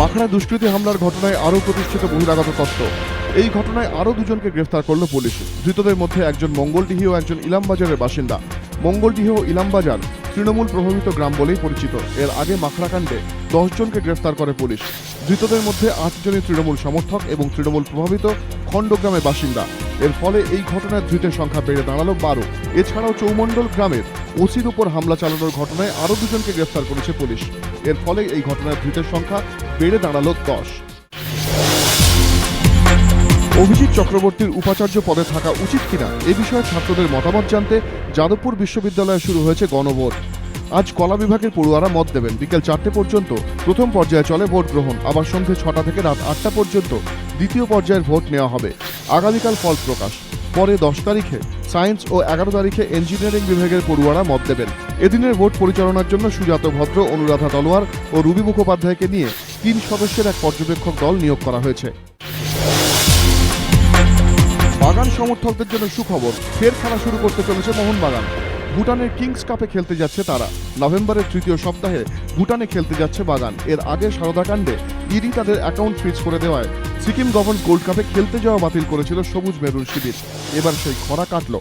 মাখড়া দুষ্কৃতি হামলার ঘটনায় আরও প্রতিষ্ঠিত বহিরাগত তত্ত্ব। এই ঘটনায় আরও দুজনকে গ্রেফতার করল পুলিশ। ধৃতদের মধ্যে একজন মঙ্গলডিহি ও একজন ইলামবাজারের বাসিন্দা। মঙ্গলডিহি ও ইলামবাজার তৃণমূল প্রভাবিত গ্রাম বলেই পরিচিত। এর আগে মাখড়াকাণ্ডে দশজনকে গ্রেফতার করে পুলিশ। ধৃতদের মধ্যে আটজনই তৃণমূল সমর্থক এবং তৃণমূল প্রভাবিত খণ্ডগ্রামের বাসিন্দা। এর ফলে এই ঘটনায় ধৃতের সংখ্যা বেড়ে দাঁড়াল বারো। এছাড়াও চৌমণ্ডল গ্রামের ওসির উপর হামলা চালানোর ঘটনায় আরও দুজনকে গ্রেফতার করেছে পুলিশ। এর ফলে এই ঘটনায় ধৃতের সংখ্যা বেড়ে দাঁড়াল দশ। অভিজিৎ চক্রবর্তীর উপাচার্য পদে থাকা উচিত কিনা, এ বিষয়ে ছাত্রদের মতামত জানতে যাদবপুর বিশ্ববিদ্যালয়ে শুরু হয়েছে গণভোট। আজ কলা বিভাগের পড়ুয়ারা মত দেবেন। বিকেল চারটে পর্যন্ত প্রথম পর্যায়ে চলে ভোট গ্রহণ আবার সন্ধে ছটা থেকে রাত আটটা পর্যন্ত দ্বিতীয় পর্যায়ের ভোট নেওয়া হবে। আগামীকাল ফল প্রকাশ। পরে দশ তারিখে সায়েন্স ও এগারো তারিখে ইঞ্জিনিয়ারিং বিভাগের পড়ুয়ারা মত দেবেন। এদিনের ভোট পরিচালনার জন্য সুজাত ভদ্র, অনুরাধা তলোয়ার ও রুবি মুখোপাধ্যায়কে নিয়ে তিন সদস্যের এক পর্যবেক্ষক দল নিয়োগ করা হয়েছে। বাগান সমর্থকদের জন্য সুখবর, ফের খেলা শুরু করতে চলেছে মোহনবাগান। ভুটানের কিংস কাপে খেলতে যাচ্ছে তারা। নভেম্বরের তৃতীয় সপ্তাহে ভুটানে খেলতে যাচ্ছে বাগান। এর আগে সারদাকাণ্ডে ইডি তাদের অ্যাকাউন্ট ফ্রিজ করে দেওয়ায় সিকিম গভর্ন গোল্ড কাপে খেলতে যাওয়া বাতিল করেছিল সবুজ মেরুন শিবির। এবার সেই খরা কাটল।